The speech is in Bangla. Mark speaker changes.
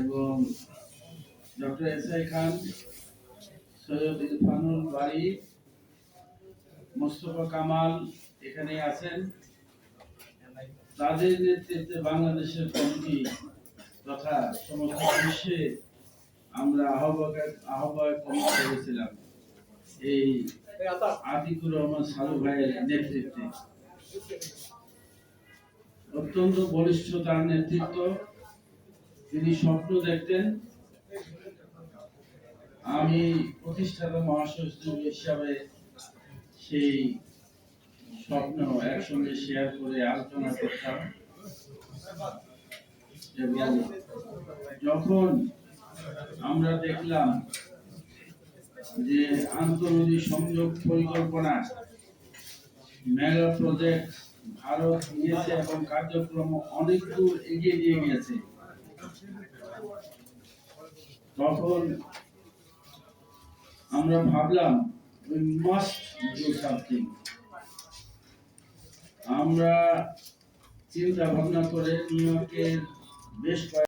Speaker 1: এবং doctor S I Khan, Syed Irfanul Bari Mostafa Kamal এখানে আছেন। তাদের নেতৃত্বে বাংলাদেশের কমিটি তথা সমস্ত বিশ্বে আমরা আহ্বায়ক আহ্বায়ক কমিটি করেছিলাম। এই আতিকুর রহমান সালু ভাইয়ের নেতৃত্বে। অত্যন্ত বলিষ্ঠ তার নেতৃত্ব। তিনি স্বপ্ন দেখতেন, আমি প্রতিষ্ঠাতা মহাসচিব হিসাবে সেই স্বপ্ন একসঙ্গে শেয়ার করে আলোচনা করতাম। যখন আমরা দেখলাম যে আন্তর্জাতিক সংযোগ পরিকল্পনা মেগা প্রজেক্ট ভারত নিয়েছে এবং কার্যক্রম অনেক দূর এগিয়ে নিয়ে গেছে। তখন আমরা ভাবলাম উই মাস্ট ডু সামথিং আমরা চিন্তা ভাবনা করে নিউ ইয়র্কের বেশ কয়েক